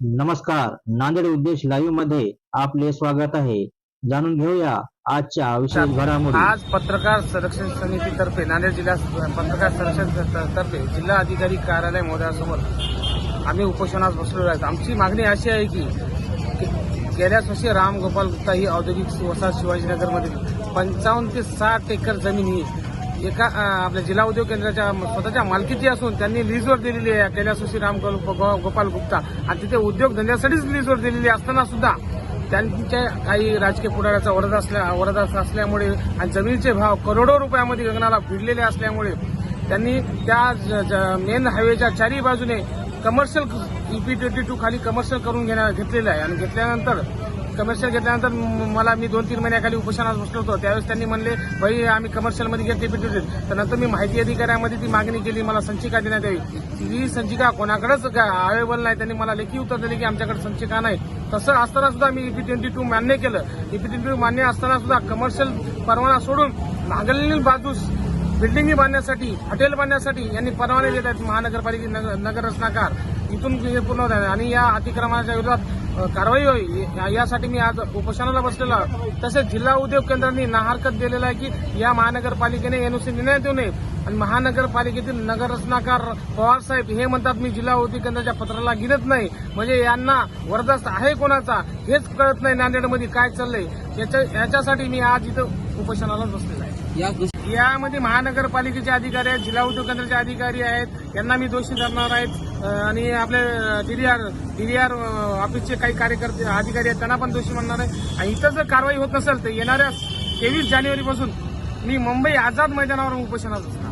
नमस्कार. नांदेड उद्देश लाईव्हमध्ये आपले स्वागत आहे. जाणून घेऊया आजच्या विशेष घडामोडी. आज पत्रकार संरक्षण समितीतर्फे नांदेड जिल्हा पत्रकार संरक्षण तर्फे जिल्हा अधिकारी कार्यालय महोदयासमोर आम्ही उपोषणास बसलेलो आहोत. आमची मागणी अशी आहे की गेल्याच वर्षी राम गोपाल गुप्ता ही औद्योगिक वसाहत शिवाजीनगरमधील पंचावन्न ते साठ एकर जमीन ही एका आपल्या जिल्हा उद्योग केंद्राच्या स्वतःच्या मालकीची असून त्यांनी लीजवर दिलेली आहे. गेल्याच राम गो- गोपाल गुप्ता. आणि तिथे उद्योग धंद्यासाठीच लीजवर दिलेली असताना सुद्धा त्यांच्या काही राजकीय पुढाऱ्याचा वरद असल्या वरद असल्यामुळे आणि जमिनीचे भाव करोडो रुपयामध्ये गगनाला भिडलेले असल्यामुळे त्यांनी त्या मेन हायवेच्या चारही बाजूने कमर्शियल ईपी ट्वेंटी टू खाली कमर्शियल करून घेण्या घेतलेलं आहे. आणि घेतल्यानंतर कमर्शियल घेतल्यानंतर मला मी दोन तीन महिन्याखाली उपोषणात बसलो होतो. त्यावेळेस त्यांनी म्हणले भाई आम्ही कमर्शियलमध्ये घेतले पिटू तर नंतर मी माहिती अधिकाऱ्यामध्ये ती मागणी केली. मला संचिका देण्यात यावी. ही संचिका कोणाकडेच अवेलेबल नाही. त्यांनी मला लेखी उत्तर दिले की आमच्याकडे संचिका नाही. तसं असताना सुद्धा मी ईपी ट्वेंटी टू मान्य केलं. ईपी ट्वेंटी टू मान्य असताना सुद्धा कमर्शियल परवाना सोडून मागील बाजूस बिल्डिंगी बांधण्यासाठी हॉटेल बांधण्यासाठी यांनी परवाने देत आहेत महानगरपालिके नगर नगर रचनाकार इथून हे पूर्ण होत आहे. आणि या अतिक्रमणाच्या विरोधात कारवाई होईल या- यासाठी मी आज उपोषणाला बसलेलो आहे तसेच जिल्हा उद्योग केंद्रांनी नाहरकत दिलेला आहे की या महानगरपालिकेने एनओसी निर्णय देऊ नये. आणि महानगरपालिकेतील नगर रचनाकार पवार साहेब हे म्हणतात मी जिल्हा उद्योग केंद्राच्या पत्राला गिनत नाही. म्हणजे यांना वरदस्त आहे कोणाचा? हेच कळत नाही नांदेडमध्ये काय चाललंय. याच्या याच्यासाठी मी आज इथं उपोषणाला बसलेला आहे. यामध्ये महानगरपालिकेचे अधिकारी आहेत जिल्हा उद्योग केंद्राचे अधिकारी आहेत यांना मी दोषी धरणार आहेत आणि आपले डीडीआर डीडीआर ऑफिसचे काही कार्यकर्ते अधिकारी आहेत त्यांना पण दोषी म्हणणार आहे. आणि इथं जर कारवाई होत नसेल तर येणाऱ्या तेवीस जानेवारीपासून मी मुंबई आझाद मैदानावर उपोषणात